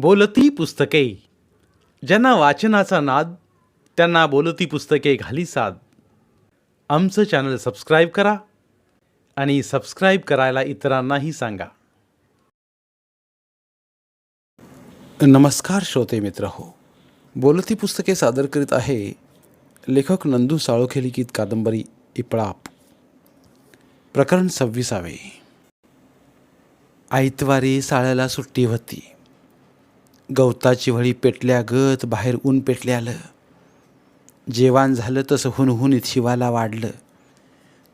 बोलती पुस्तके. ज्यांना वाचनाचा नाद त्यांना बोलती पुस्तके घाली साद. आमचं चॅनल सबस्क्राईब करा आणि सबस्क्राईब करायला इतरांनाही सांगा. नमस्कार श्रोते मित्र हो बोलती पुस्तके सादर करीत आहे लेखक नंदू साळोखे लिखित कादंबरी इपळाप. प्रकरण सव्वीसावे. आयतवारी साळ्याला सुट्टी होती. गवताची वळी पेटल्या गत बाहेर ऊन पेटल्यालं जेवण झालं तसं हुनहुनीत शिवाला वाढलं.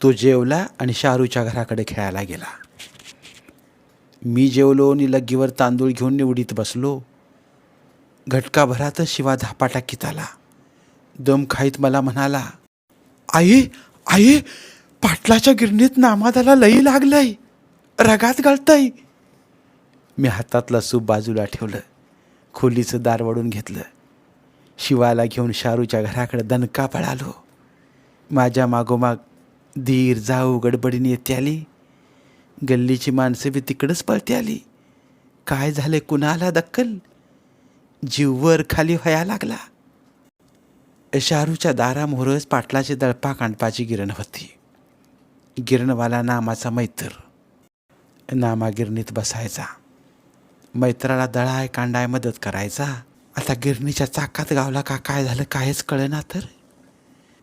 तो जेवला आणि शाहरूच्या घराकडे खेळायला गेला. मी जेवलो आणि लग्गीवर तांदूळ घेऊन निवडीत बसलो. घटकाभरातच शिवा धापा टाकीत आला दम खाईत मला म्हणाला आई आई पाटलाच्या गिरणीत नामादाला लई लागलंय. रगात गळतंय. मी हातातला सूप बाजूला ठेवलं. खोलीचं दार वडून घेतलं. शिवाला घेऊन शारूच्या घराकडे दणका पळालो. माझ्या मागोमाग धीर जाऊ गडबडीने येते आली. गल्लीची माणसं बी तिकडंच पळते आली. काय झाले कुणाला दक्कल? जीववर खाली व्हायला लागला. शारूच्या दारामोरच पाटलाची दळपा कांडपाची गिरण होती. गिरणवाला नामाचा मैत्र. नामा गिरणीत बसायचा. मैत्राला दळाय कांडाय मदत करायचा? आता गिरणीच्या चाकात गावला का काय झालं कायच कळेना तर?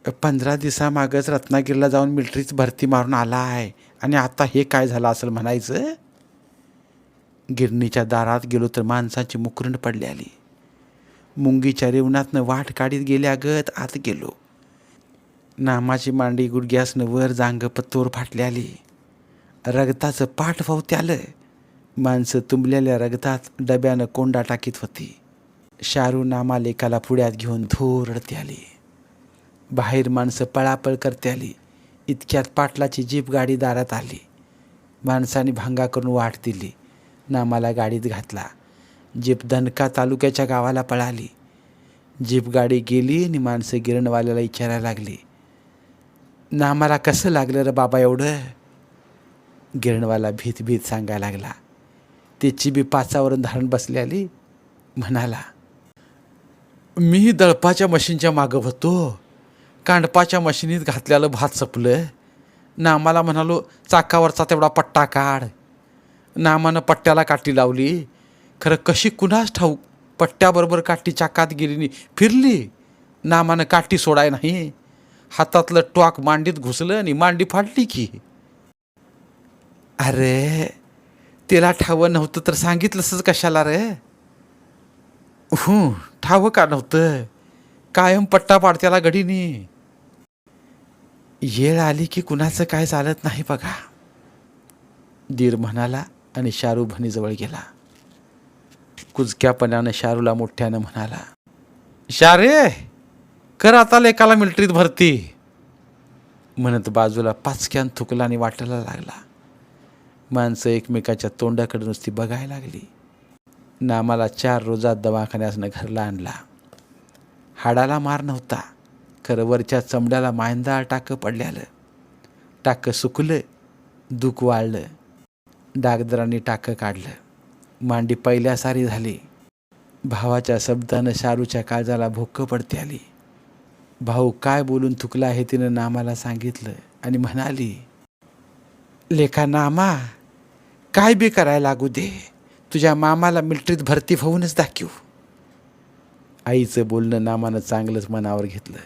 पंधरा दिवसामागच रत्नागिरीला जाऊन मिलिटरीच भरती मारून आला आहे आणि आता हे काय झालं असेल म्हणायचं? गिरणीच्या दारात गेलो तर माणसाची मुकरंड पडली आली. मुंगीच्या रेवणातनं वाट काढीत गेल्या गत आत गेलो. नामाची मांडी गुडघ्यासनं वर जांग पत्तोर फाटली आली. रगताचं पाठ वावते आलं माणसं तुंबलेल्या रगतात डब्यानं कोंडा टाकीत होती. शारू नामालेकाला पुढ्यात घेऊन धूर रडते आली. बाहेर माणसं पळापळ करते आली. इतक्यात पाटलाची जीप गाडी दारात आली. माणसाने भांगा करून वाट दिली. नामाला गाडीत घातला. जीप दणका तालुक्याच्या गावाला पळाली. जीप गाडी गेली आणि माणसं गिरणवाल्याला विचारायला लागली. नामाला कसं लागलं रे बाबा एवढं? गिरणवाला भीत भीत सांगायला लागला. त्याची बी पाचावरून धारण बसले आली म्हणाला मी दळपाच्या मशीनच्या मागं होतो. कांडपाच्या मशीनीत घातलेलं भात सपलं. नामाला म्हणालो चाकावरचा तेवढा पट्टा काढ. नामानं पट्ट्याला काठी लावली. खरं कशी कुणास ठाऊक पट्ट्याबरोबर काठी चाकात गेलीनी फिरली फिरली. नामानं काठी सोडाय नाही. हातातलं टॉक मांडीत घुसलं आणि मांडी फाटली की. अरे तिला ठावं नव्हतं तर सांगितलंसच कशाला रे? हू ठावं का नव्हतं? कायम पट्टा पाडत्याला घडीने येळ आली की कुणाचं काय चालत नाही बघा. दीर म्हणाला आणि शारू भणीजवळ गेला. कुजक्यापणानं शारूला मोठ्यानं म्हणाला शारे कर आता लेकाला मिलिटरीत भरती. म्हणत बाजूला पाचक्यान थुकला आणि वाटायला लागला. माणसं एकमेकाच्या तोंडाकडे नुसती बघायला लागली. नामाला चार रोजात दवाखान्यासनं घरला आणला. हाडाला मार नव्हता. खरं वरच्या चमड्याला मांदा टाकं पडल्यालं. टाकं सुकलं दुख वाळलं. डागदरांनी टाकं काढलं. मांडी पहिल्या सारी झाली. भावाच्या शब्दानं शारूच्या काळजाला भोकं पडते आली. भाऊ काय बोलून थुकला हे तिनं नामाला सांगितलं आणि म्हणाली लेखा नामा काय बी करायला लागू दे. तुझ्या मामाला मिलिटरीत भरती होऊनच दाखवू. आईचं बोलणं नामानं चांगलंच मनावर घेतलं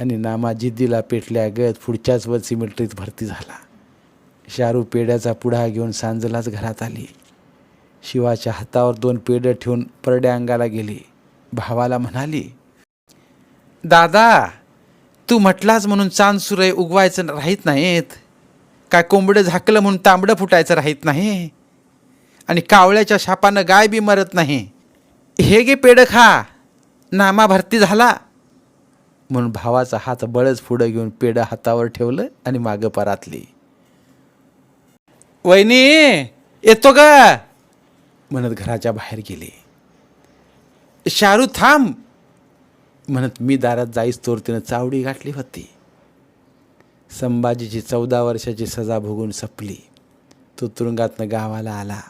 आणि नामा जिद्दीला पेटल्या गत पुढच्याच वर्षी मिलिटरीत भरती झाला. शारू पेड्याचा पुढा घेऊन सांजलाच घरात आली. शिवाच्या हातावर दोन पेढं ठेवून परड्या अंगाला गेली. भावाला म्हणाली दादा तू म्हटलाच म्हणून चांद सुरय उगवायचं राहीत नाहीत. काय कोंबडं झाकलं म्हणून तांबडं फुटायचं राहीत नाही? आणि कावळ्याच्या शापानं गाय बी मरत नाही. हे गे पेडं खा. नामा भरती झाला. म्हणून भावाचा हात बळच पुढं घेऊन पेढं हातावर ठेवलं आणि मागं परातली. वहिनी येतो का म्हणत घराच्या बाहेर गेली. शारू थांब. म्हणत मी दारात जाईस तोर तिनं चावडी गाठली होती. संभाजीची चौदा वर्षाची सजा भोगून संपली. तो तुरुंगातनं गावाला आला.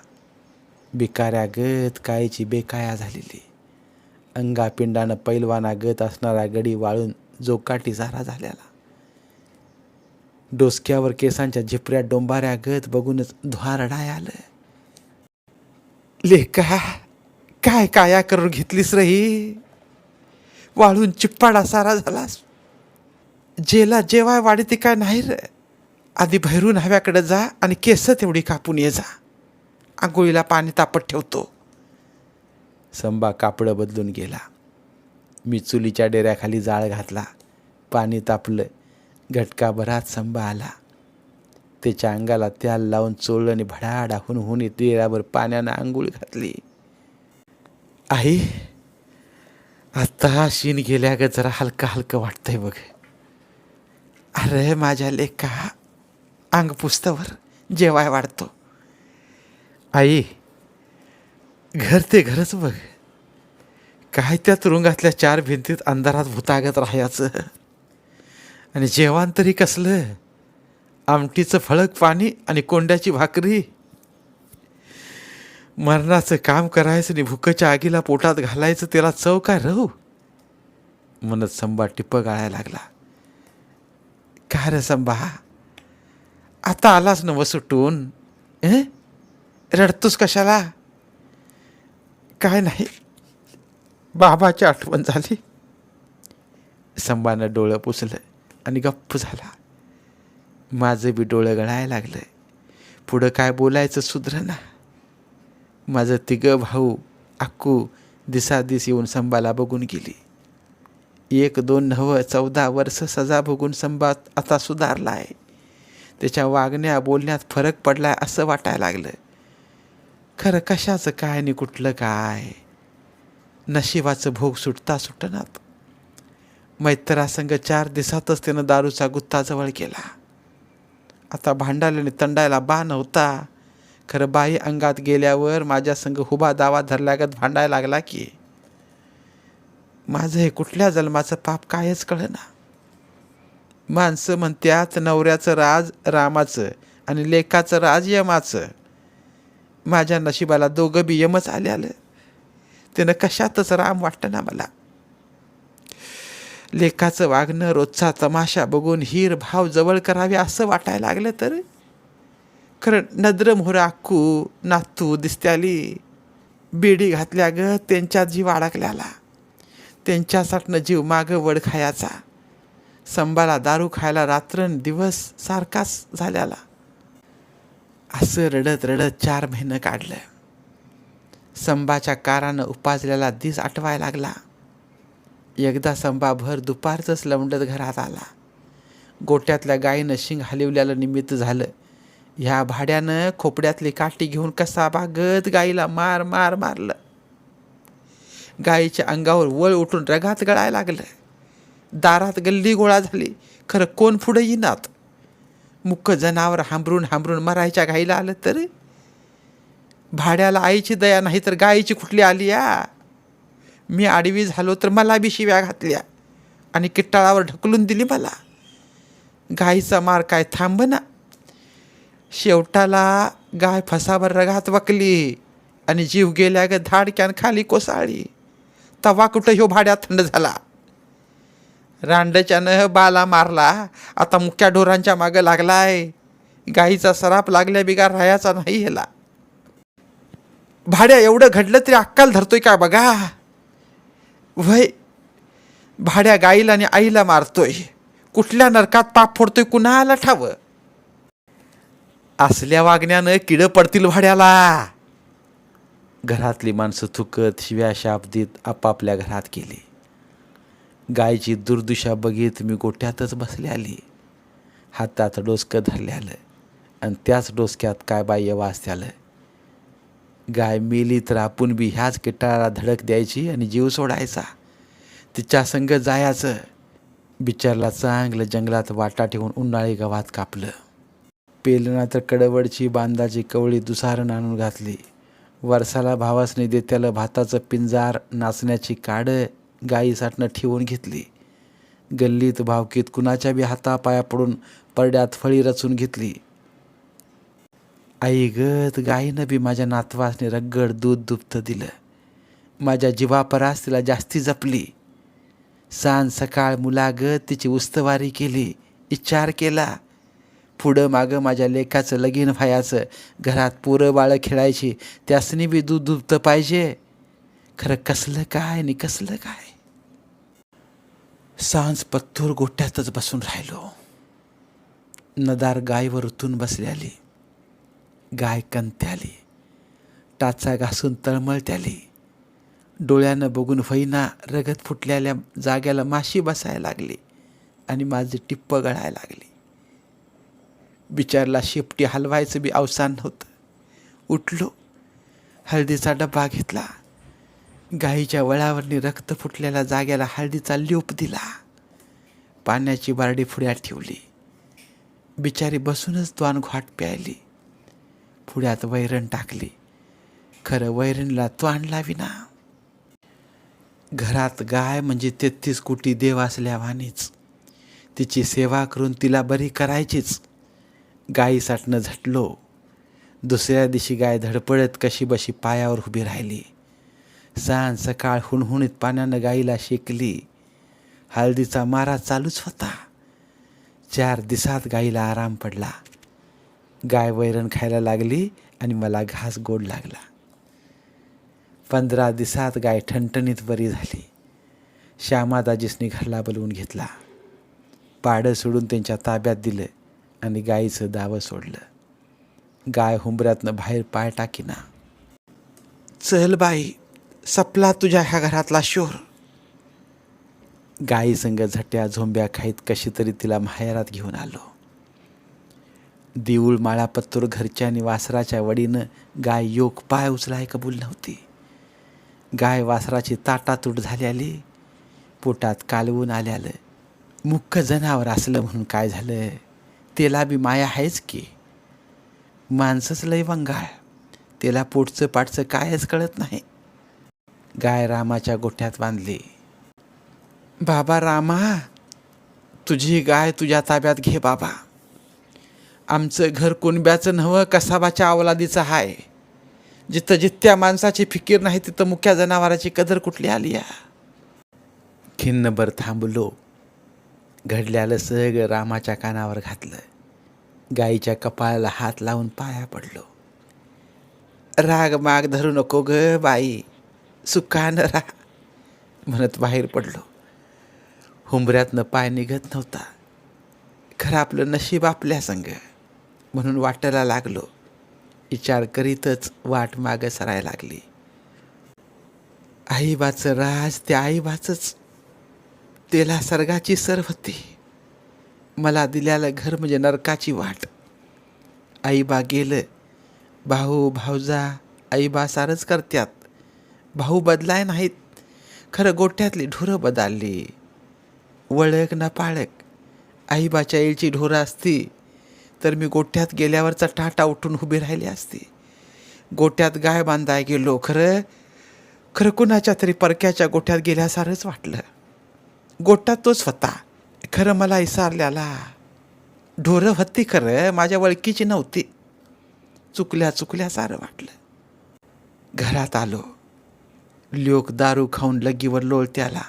बिकाऱ्या गत कायची बेकाया झालेली. अंगापिंडानं पैलवाना गत असणारा गडी वाळून जोकाटी झारा झालेला डोसक्यावर केसांच्या झिपऱ्या डोंबाऱ्या गत बघूनच धुहारडाय आलं. लेखा काय काया करून घेतलीस रही? ही वाळून चिप्पाडा सारा झालास. जेला जेवाय वाढी ती काय नाही रे. आधी भैरू न्हाव्याकडे जा आणि केस तेवढी कापून ये जा. आंघोळीला पाणी तापत ठेवतो. संबा कापडं बदलून गेला. मी चुलीच्या डेऱ्याखाली जाळ घातला. पाणी तापलं. घटकाभरात संबा आला. त्याच्या अंगाला त्याल लावून चोळलं आणि भडाडा हुन हुनी डेऱ्यावर पाण्यानं आंघोळ घातली. आई आता शीन गेल्या ग जरा हलकं हलकं वाटतंय बघ. अरे माझ्या लेखा अंग पुस्तवर जेवाय वाढतो. आई घर ते घरच बघ. काय त्या तुरुंगातल्या चार भिंतीत अंधारात भूतागत राहायचं? आणि जेवण तरी कसलं? आमटीचं फळक पाणी आणि कोंड्याची भाकरी. मरणाचं काम करायचं आणि भुकच्या आगीला पोटात घालायचं त्याला चव काय राहू? म्हणत संबा टिप्प गाळायला लागला. काय रे संभा? आता आलास नव सुटून? रडतोस कशाला? काय नाही. बाबाची आठवण झाली. संबानं डोळं पुसलं आणि गप्प झाला. माझं बी डोळं गळायला लागलं पुढं काय बोलायचं सुधर ना माझं तिघं भाऊ अक्कू दिसादिस येऊन संबाला बघून गेली. एक दोन नव चौदा वर्ष सजा भोगून संबा आता सुधारला आहे त्याच्या वागण्या बोलण्यात फरक पडला आहे असं वाटायला लागलं. खरं कशाचं काय आणि कुठलं काय? नशिबाचं भोग सुटता सुटनात. मैत्रासंग चार दिवसातच त्यानं दारूचा गुत्ता जवळ केला. आता भांडायला तंडायला बा नव्हता खरं बाई अंगात गेल्यावर माझ्या संग हुबा दावा धरल्यागत भांडायला लागला की माझं हे कुठल्या जन्माचं पाप कायच कळेना. माणसं म्हणत्यात नवऱ्याचं राज रामाचं आणि लेखाचं राज यमाचं. माझ्या नशिबाला दोघं बी यमच आले आलं त्यानं कशातच राम वाटतं ना मला. लेखाचं वागणं रोजचा तमाशा बघून हीर भाव जवळ करावे असं वाटायला लागलं तर? खरं नद्र मोहराकू नातू दिसत्याली. बेडी घातल्या ग त्यांच्यात जीव अडकल्याला. त्यांच्यासाठनं जीव मागं वड खायचा. संबाला दारू खायला रात्रन दिवस सारखाच झाल्याला. असं रडत रडत चार महिनं काढलं. संबाच्या कारानं उपाजलेला दिस आठवायला लागला. एकदा संबा भर दुपारचंच लवंडत घरात आला. गोट्यातल्या गायीनं शिंग हलिवल्याला निमित्त झालं. ह्या भाड्यानं खोपड्यातली काठी घेऊन कसा बागत गाईला मार मार मारलं. गाईच्या अंगावर वळ उठून रगात गळायला लागलं दारात गल्ली गोळा झाली. खरं कोण पुढं येईनात मुक्क जनावर हांबरून हांबरून मरायच्या गाईला आलं तर? भाड्याला आईची दया नाही तर गाईची कुठली आली या? मी आडवी झालो तर मला बी शिव्या घातल्या. आणि किट्टाळावर ढकलून दिली मला. गाईचा मार काय थांब ना शेवटाला गाय फसावर रगात वकली आणि जीव गेल्या ग धाडक्यान खाली कोसाळी. तवा कुठं ह्यो भाड्या थंड झाला. रांडच्यानं बाला मारला. आता मुख्या ढोरांच्या मागं लागलाय. गाईचा सराप लागल्या बिगार राहायचा नाही ह्याला. भाड्या एवढं घडलं तरी अक्काल धरतोय का बघा? वय भाड्या गाईला आणि आईला मारतोय. कुठल्या नरकात पाप फोडतोय कुणाला ठावं? असल्या वागण्यानं किडं पडतील भाड्याला. घरातली माणसं थुकत शिव्या शाप देत आपापल्या घरात गेली. गायची दुर्दुशा बघित मी गोठ्यातच बसले आली. हातात डोसकं धरले आलं आणि त्याच डोसक्यात काय बाह्य वास आलं. गाय मेली तर आपण बी ह्याच किटाळाला धडक द्यायची आणि जीव सोडायचा. तिच्या संग जायचं. बिचारला चांगलं जंगलात वाटा ठेवून उन्हाळी गव्हात कापलं. पेलना तर कडवडची बांधाची कवळी दुसारण आणून घातली. वर्षाला भावासने देत्याला भाताचं पिंजार नाचण्याची काडं गाईसाठनं ठेवून घेतली. गल्लीत भावकीत कुणाच्या बी हातापाया पडून परड्यात फळी रचून घेतली. आई गत गाईनं बी माझ्या नातवासने रगड दूध दुभतं दिलं. माझ्या जीवापरास तिला जास्ती जपली. सांज सकाळ मुलागत तिची उस्तवारी केली विचार केला. पुढं मागं माझ्या लेखाचं लगीन व्हायचं घरात पोरं बाळं खेळायची त्यासनी बी दूध दुभतं पाहिजे. खरं कसलं काय आणि कसलं काय? सांज पत्तूर गोट्यातच बसून राहिलो. नदार गायवर उतून बसल्याली गाय कंत्याली टाचा घासून तळमळत्याली डोळ्यानं बघून होईना रगत फुटलेल्या जाग्याला माशी बसायला लागली आणि माझे टिप्प गळायला लागली. बिचारला शेपटी हलवायचं बी अवसान नव्हतं उठलो हळदीचा डब्बा घेतला. गाईच्या वळावरनी रक्त फुटलेल्या जाग्याला हळदीचा लोप दिला. पाण्याची बारडी फुड्यात ठेवली. बिचारी बसूनच द्वान घाट प्यायली. फुड्यात वैरण टाकली. खरं वैरणला त्वाण लाविना. घरात गाय म्हणजे तेहतीस कोटी देव असल्यावानीच. तिची सेवा करून तिला बरी करायचीच. गायीसाठनं झटलो. दुसऱ्या दिवशी गाय धडपडत कशी बशी पायावर उभी राहिली. सांज सकाळ हुणहुणीत पाण्यानं गाईला शेकली. हळदीचा मारा चालूच होता. चार दिसात गाईला आराम पडला. गाय वैरण खायला लागली आणि मला घास गोड लागला. पंधरा दिसात गाय ठणठणीत बरी झाली. श्यामादाजीसनी घरला बोलवून घेतला. पाडं सोडून त्यांच्या ताब्यात दिलं. आणि गायीचं दावं सोडलं. गाय हुंबऱ्यातनं बाहेर पाय टाकीना. चल बाई सपला तुझ्या ह्या घरातला शोर. गायी संग झट्या झोंब्या खाईत कशी तरी तिला माहेरात घेऊन आलो. देऊळ माळा पत्तूर घरच्या आणि वासराच्या वडीनं गाय योग पाय उचलाय कबूल नव्हती. गाय वासराची ताटातूट झाल्याली पोटात कालवून आल्यालं. मुख्य जनावर असलं म्हणून काय झालं? त्याला बी माया आहेच की. माणसंच लय वंगाळ. त्याला पोटचं पाटचं कायच कळत नाही. गाय रामाच्या गोठ्यात बांधली. बाबा रामा तुझी गाय तुझ्या ताब्यात घे बाबा. आमचं घर कुणब्याचं नव्हं कसाबाच्या अवलादीचं हाय. जिथं जिथ्या माणसाची फिकीर नाही तिथं मुख्या जनावराची कदर कुठली आली या? खिन्नभर थांबलो. घडल्यालं सगळं रामाच्या कानावर घातलं गाईच्या कपाळाला हात लावून पाया पडलो. राग माग धरू नको ग बाई सुखानं राहा म्हणत बाहेर पडलो. हुंबऱ्यातनं पाय निघत नव्हता. खरं आपलं नशीब आपल्या संग म्हणून वाटायला लागलो. विचार करीतच वाट मागं सरायला लागली. आईबाचं राज त्या आईबाचंच त्याला सर्गाची सर होती. मला दिल्यालं घर म्हणजे नरकाची वाट. आईबा गेलं. भाऊ भाऊजा आईबा सारच करत्यात. भाऊ बदलाय नाहीत. खरं गोट्यातली ढोरं बदलली. वळख ना पाळक आईबाच्या आईची ढोरं असती तर मी गोठ्यात गेल्यावरचा टाटा उठून उभी राहिली असती. गोट्यात गाय बांधाय गेलो. खरं खरं कुणाच्या तरी परक्याच्या गोठ्यात गेल्यासारच वाटलं. गोटा तोच होता. खरं मला इसारल्याला ढोरं होती खरं माझ्या वळखीची नव्हती. चुकल्या चुकल्या सारं वाटलं. घरात आलो. लोक दारू खाऊन लगीवर लोळत्याला.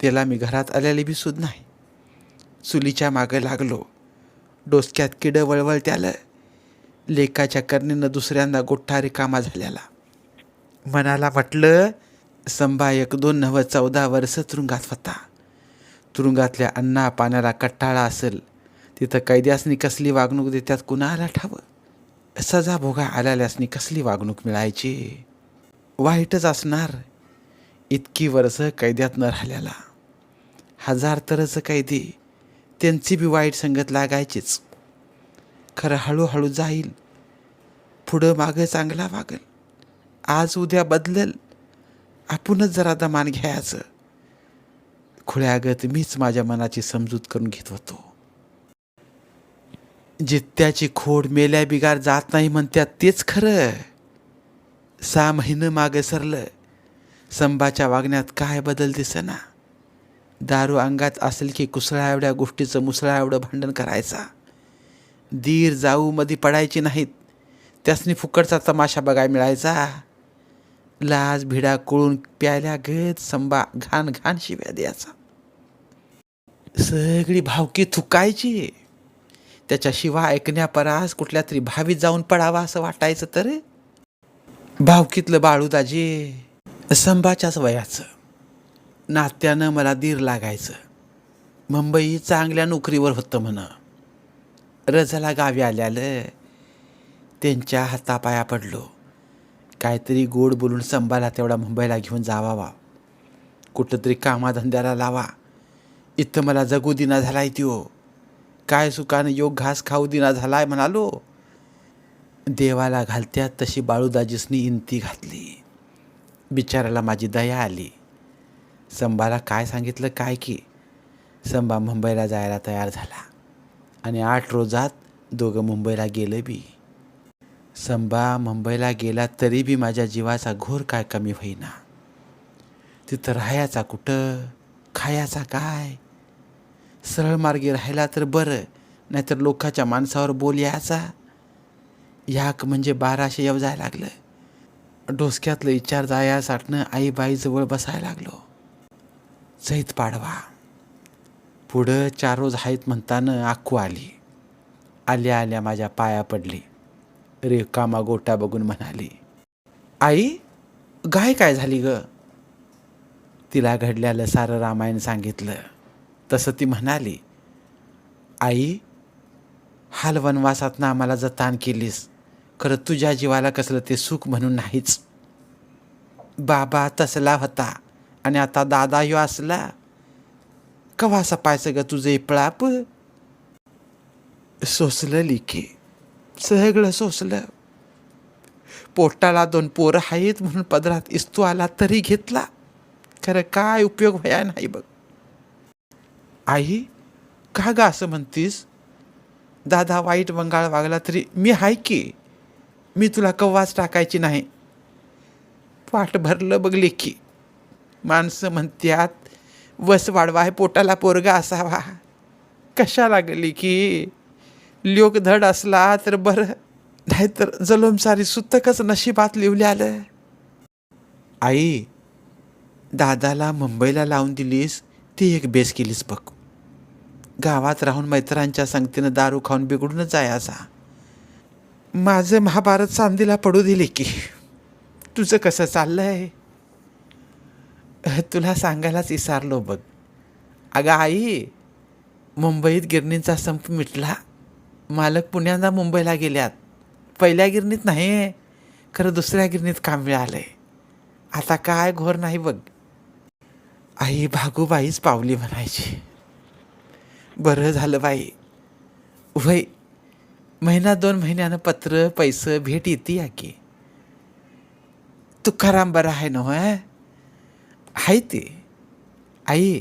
त्याला मी घरात आलेली बी सुद नाही. चुलीच्या मागं लागलो. डोसक्यात किडं वळवळ त्याला लेकाच्या करणीनं दुसऱ्यांदा गोठ्ठा रिकामा झाल्याला. मनाला म्हटलं संभा एक दोन नव चौदा वर्ष तुरुंगात होता. तुरुंगातल्या अन्ना पाण्याला कट्टाळा असेल तिथं कैद्यासनी कसली वागणूक देतात कुणाला ठावं? सजा भोगा आल्याल्यासनी कसली वागणूक मिळायची? वाईटच असणार इतकी वर्ष कैद्यात न राहिल्याला. हजार तरच कैदी त्यांची बी वाईट संगत लागायचीच. खरं हळूहळू जाईल पुढं मागं चांगला वागल. आज उद्या बदलल आपणच जरा दमान घ्यायचं. खुळ्यागत मीच माझ्या मनाची समजूत करून घेत होतो. जित्त्याची खोड मेल्या बिगार जात नाही म्हणत्यात तेच खरं. सहा महिनं मागे सरलं. संभाच्या वागण्यात काय बदल दिसेना. दारू अंगात असेल की कुसळा एवढ्या गोष्टीचं मुसळा एवढं भांडण करायचा. दीर जाऊ मध्ये पडायची नाहीत. त्यासनी फुकटचा तमाशा बघाय मिळायचा. लाज भिडा कळून प्यायल्या गत संबा घाण घाण शिव्या द्यायचा. सगळी भावकी थुकायची. त्याच्या शिवा ऐकण्यापरास कुठल्या तरी भावीत जाऊन पडावा असं वाटायचं तर. भावकीतलं बाळूदाजी संभाच्याच वयाचं. नात्यानं मला दीर लागायचं. मुंबई चांगल्या नोकरीवर होतं म्हण. रजाला गावी आल्यालं त्यांच्या हातापाया पडलो. काहीतरी गोड बोलून संभाला तेवढा मुंबईला घेऊन जावावा. कुठंतरी कामाधंद्याला लावा. इथं मला जगू दिना झालाय त्यो. काय सुखानं योग घास खाऊ दिना झालाय म्हणालो. देवाला घालत्यात तशी बाळूदाजीसनी इंती घातली. बिचाराला माझी दया आली. संभाला काय सांगितलं काय की? संभा मुंबईला जायला तयार झाला. आणि आठ रोजात दोघं मुंबईला गेलं बी. संभा मुंबईला गेला तरी बी माझ्या जीवाचा घोर काय कमी होईना. तिथं राहायचा कुठं? खायचा काय? सरळ मार्गी राहिला तर बरं नाहीतर लोकाच्या माणसावर बोल यायचा. याक म्हणजे बाराशे येव जायला लागलं. डोसक्यातलं विचार जाया साठणं आईबाईजवळ बसायला लागलो. जैत पाडवा. पुढं चार रोज आहेत म्हणताना आखू आली. आल्या आल्या माझ्या पाया पडली. रेकामा गोटा बघून म्हणाली आई गाय काय झाली ग? तिला घडल्यालं सारं रामायण सांगितलं. तसं ती म्हणाली आई हाल वनवासातनं आम्हाला जतान केलीस खरं तुझ्या जीवाला कसलं ते सुख म्हणून नाहीच. बाबा तसला होता आणि आता दादा ह्यो असला. कवा सपायचं ग तुझं पळाप सोसलं लिखे. सगळं सोसलं. पोटाला दोन पोरं आहेत म्हणून पदरात इस्तू आला तरी घेतला. खरं काय उपयोग व्हाया नाही बघ. आई का ग असं म्हणतीस? दादा वाईट बंगाळ वागला तरी मी हाय की? मी तुला कव्वाच टाकायची नाही. पाठ भरलं बघ लेखी. माणसं म्हणत्यात वस वाढवा आहे पोटाला पोरगा असावा. कशा लागली की लोक धड असला तर बरं. नाहीतर जलोमसारी सुतकच नशिबात लिवले आलं आई दादाला मुंबईला लावून दिलीस ती एक बेस केलीस बघ. गावात राहून मैत्रांच्या संगतीनं दारू खाऊन बिघडूनच जायचा. माझं महाभारत सांदीला पडू दिले की. तुझं कसं चाललंय? तुला सांगायलाच विसारलो बघ. अगं आई मुंबईत गिरणींचा संप मिटला. मालक पुण्यांदा मुंबईला गेल्यात. पहिल्या गिरणीत नाही खरं दुसऱ्या गिरणीत काम मिळालं आहे आता काय घोर नाही बघ. आई भागूबाईच पावली म्हणायची. बरं झालं बाई. वय महिना दोन महिन्यानं पत्र पैसे भेट येते या की? तुकाराम बरं आहे ना होय आहे ते. आई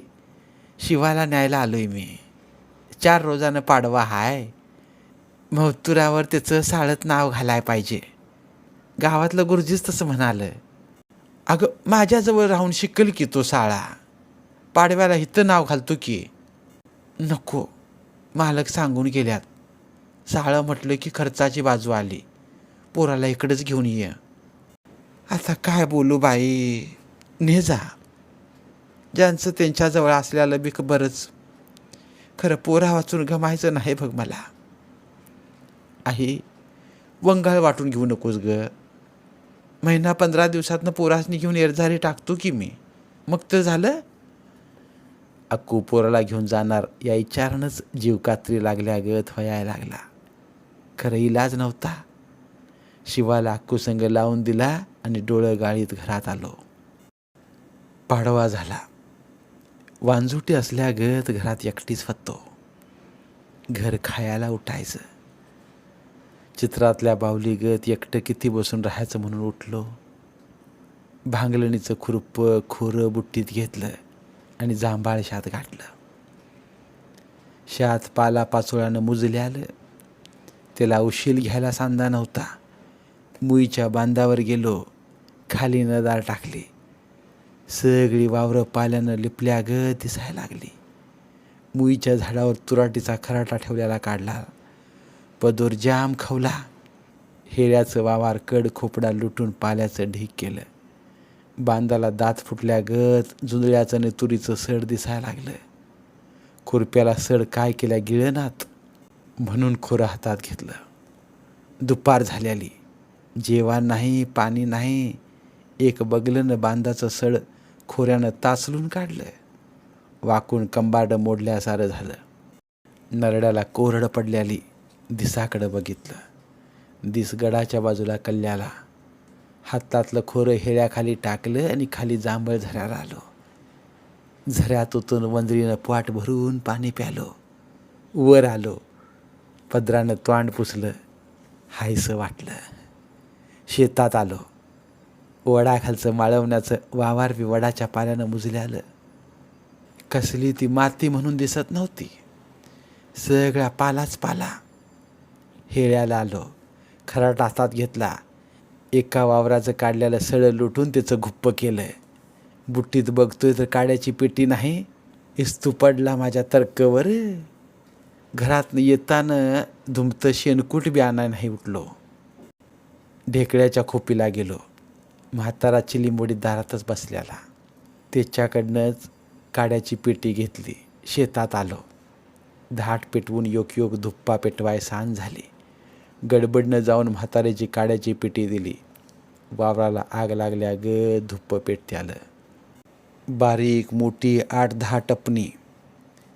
शिवाला न्यायला आलोय मी. चार रोजानं पाडवा हाय. मवतुरावर त्याचं साळत नाव घालाय पाहिजे. गावातलं गुरुजीच तसं म्हणालं. अगं माझ्याजवळ राहून शिकल की तो साळा. पाडव्याला इथं नाव घालतो की. नको मालक सांगून गेल्यात. साळं म्हटलं की खर्चाची बाजू आली. पोराला इकडंच घेऊन ये. आता काय बोलू बाई? ने जा. ज्यांचं त्यांच्याजवळ असल्यालं बी बरंच. खरं पोरा वाचून गमायचं नाही बघ मला. आई वंगाळ वाटून घेऊ नकोस ग. महिना पंधरा दिवसातनं पोरासनी घेऊन एरझारी टाकतो की मी. मग तर झालं. अक्कू पोराला घेऊन जाणार या विचारानंच जीव कात्री लागल्या गत व्हायला लागला. खरं इलाज नव्हता. शिवाला अक्कू संग लावून दिला आणि डोळं गाळीत घरात आलो. पाडवा झाला. वांजुटी असल्यागत घरात एकटीच फत्तो. घर खायला उठायचं. चित्रातल्या बावली गत एकटं किती बसून राहायचं म्हणून उठलो. भांगलणीचं खुरप खोरं बुट्टीत घेतलं आणि जांभाळ शात गाठलं. शात पाला पाचोळ्यानं मुजले आलं. त्याला उशील घ्यायला सांदा नव्हता. मुईच्या बांधावर गेलो. खाली नदार टाकली. सगळी वावरं पाल्यानं लिपल्या ग दिसायला लागली. मुईच्या झाडावर तुराटीचा खराटा ठेवलेला काढला. पदोर जाम खवला. हेळ्याचं वावार कड खोपडा लुटून पाल्याचं ढीक केलं. बांधाला दात फुटल्यागत जुंजळ्याचं तुरीचं सड दिसायला लागलं. खुरप्याला सड काय केल्या गिळनात? म्हणून खोरं हातात घेतलं. दुपार झाल्याली जेवण नाही पाणी नाही. एक बगलनं बांधाचं सड खोऱ्यानं तासलून काढलं. वाकून कंबाड मोडल्यासारं झालं. नरड्याला कोरड पडल्याली दिसाकडं बघितलं. दिस गडाच्या बाजूला कल्ल्याला हातातलं खोरं हेळ्याखाली टाकलं आणि खाली जांभळ झऱ्याला आलो. झऱ्यात उतून वंजरीनं पाट भरून पाणी प्यालो. वर आलो. पदरानं तोंड पुसलं. हायसं वाटलं. शेतात आलो. वडाखालचं माळवण्याचं वावार बी वडाच्या पाल्यानं मुजल्यालं कसली ती माती म्हणून दिसत नव्हती. सगळा पालाच पाला. हेळ्याला आलो. खराट हातात घेतला. एका वावराचं काढलेलं सळं लुटून त्याचं गुप्प केलं बुट्टीत बघतोय तर काड्याची पेटी नाही. इस्तू पडला माझ्या तर्कवर. घरात येताना धुमतं शेणकूट बी आणा नाही उठलो. ढेकळ्याच्या खोपीला गेलो. म्हातारा चिलिंबोडीत दारातच बसल्याला. त्याच्याकडनंच काड्याची पेटी घेतली. शेतात आलो. धाट पेटवून योक धुप्पा पेटवाय सांज झाली. गडबडनं जाऊन म्हाताऱ्याची काड्याची पेटी दिली. वावराला आग लागल्या ग धुप्प पेटते आलं. बारीक मोठी आठ दहा टपणी.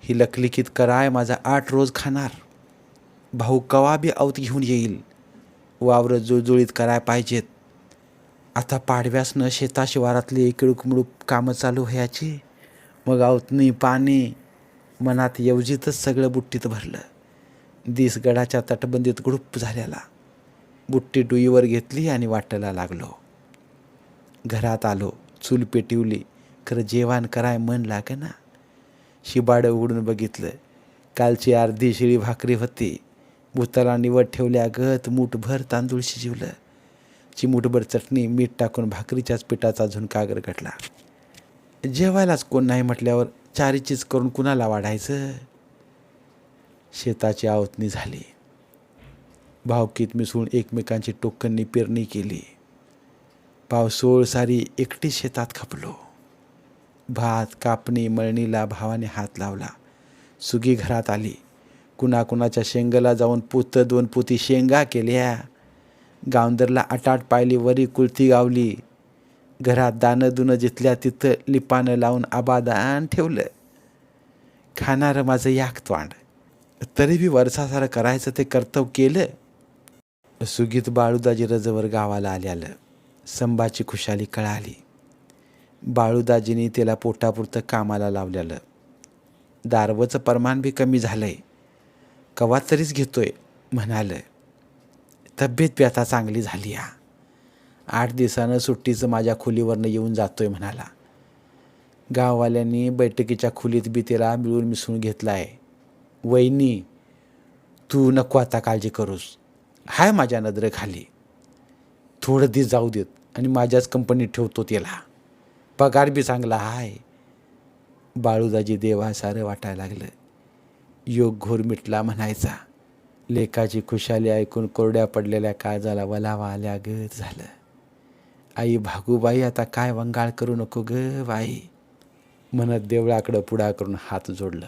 ही लखलिखित कराय माझा आठ रोज खाणार. भाऊ कवा बी अवत घेऊन येईल. वावरं जुळजुळीत कराय पाहिजेत. आता पाडव्यासनं शेताशिवारातली शिवारातली मुळूक कामं चालू व्हायची. मग अवतनी पाणी मनात येवजीतच सगळं बुट्टीत भरलं. दिस गडाच्या तटबंदीत गुडूप झालेला बुट्टी डुईवर घेतली आणि वाटायला लागलो. घरात आलो चूल पेटिवली खरं जेवण कराय मन ना शिबाडं उघडून बघितलं. कालची अर्धी शिळी भाकरी होती. भूताला निवड ठेवल्या गत मूठभर तांदूळ शिजवलं. चिमूटभर चटणी मीठ टाकून भाकरीच्याच पिठाचा झुणका गरगटला जेवायलाच कोण नाही म्हटल्यावर चारीचीच करून कुणाला वाढायचं? शेताची आवतणी झाली. भावकीत मिसळून एकमेकांची टोकननी पेरणी केली. पावसोळ सारी एकटी शेतात खपलो. भात कापणी मळणीला भावाने हात लावला. सुगी घरात आली. कुणाकुणाच्या शेंगाला जाऊन पुत दोन पुती शेंगा केल्या. गावंदरला आटाट पायली वरी कुलती गावली. घरात दानं दुनं जिथल्या तिथं लिपानं लावून आबादान ठेवलं. खाणारं माझं याक तोंड. तरी बी वर्षासारं करायचं ते कर्तव्य केलं. सुगीत बाळूदाजी रजवर गावाला आल्यालं संभाची खुशाली कळाली. बाळूदाजीने त्याला पोटापुरतं कामाला लावलेलं. दारवचं प्रमाण बी कमी झालं आहे कवा तरीच घेतोय म्हणालं. तब्येत बी आता चांगली झाली हा. आठ दिवसानं सुट्टीचं माझ्या खोलीवरनं येऊन जातोय म्हणाला. गाववाल्यांनी बैठकीच्या खोलीत बी त्याला मिळून मिसळून घेतला आहे वहिनी तू नको आता काळजी करूस. हाय माझ्या नजरेखाली. थोडं दिस जाऊ देत. आणि माझ्याच कंपनीत ठेवतो त्याला. पगार बी चांगला हाय. बाळूदाजी देवा सारं वाटायला लागलं. योग घोर मिटला म्हणायचा. लेखाची खुशाली ऐकून कोरड्या पडलेल्या काळजाला वलावा आल्या ग झालं. आई भागूबाई आता काय वंगाळ करू नको ग बाई. म्हणत देवळाकडं पुढा करून हात जोडलं.